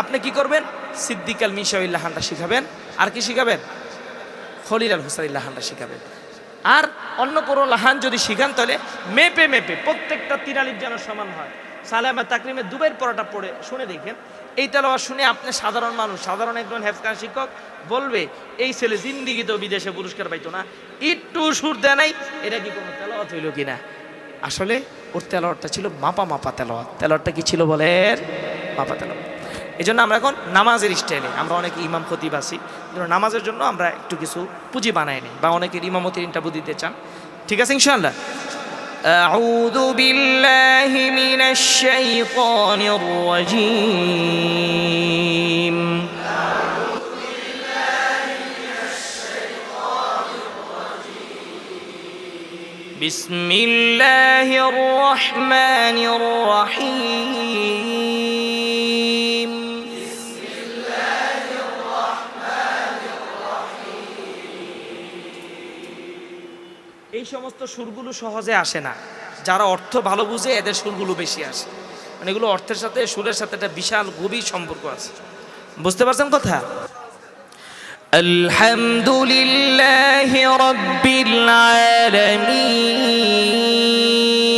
আপনি কি করবেন? সিদ্দিকাল মিশাউল লাহানটা শিখাবেন। আর কি শিখাবেন? খলিল আল হুসাইন লাহানটা শিখাবেন। আর অন্য কোনো লাহান যদি শিখান তাহলে মেপে মেপে প্রত্যেকটা তিরালির যেন সমান হয়। সালামা তাকরিমে দুবের পড়াটা পড়ে শুনে দেখেন। এই তেলাওয়াত শুনে আপনি সাধারণ মানুষ, সাধারণ একজন হেফকান শিক্ষক বলবে, এই ছেলে জিন্দিগিতেও বিদেশে পুরস্কার পাইতো না। একটু সুর দেয় নাই, এটা কি কোনো তেলাওয়াত হইল কিনা? আসলে ওর তেলাওয়াতটা ছিল মাপা মাপা তেলাওয়াত। তেলাওয়াতটা কি ছিল বলেন? মাপা তেলাওয়াত। এই জন্য আমরা এখন নামাজের স্টাইলে আমরা অনেক ইমাম খতিব আছি যেন নামাজের জন্য আমরা একটু কিছু পুঁজি বানাই নিই বা অনেকের ইমামতির ইন্টারভিউ দিতে চান ঠিক আছে ইনশাআল্লাহ أعوذ بالله من الشيطان الرجيم بسم الله الرحمن الرحيم এই সমস্ত সুরগুলো সহজে আসে না। যারা অর্থ ভালো বুঝে, এদের সুরগুলো বেশি আসে। মানে এগুলো অর্থের সাথে, সুরের সাথে একটা বিশাল, গভীর সম্পর্ক আছে। বুঝতে পারছেন কথা? আলহামদুলিল্লাহ রব্বিল আলামিন।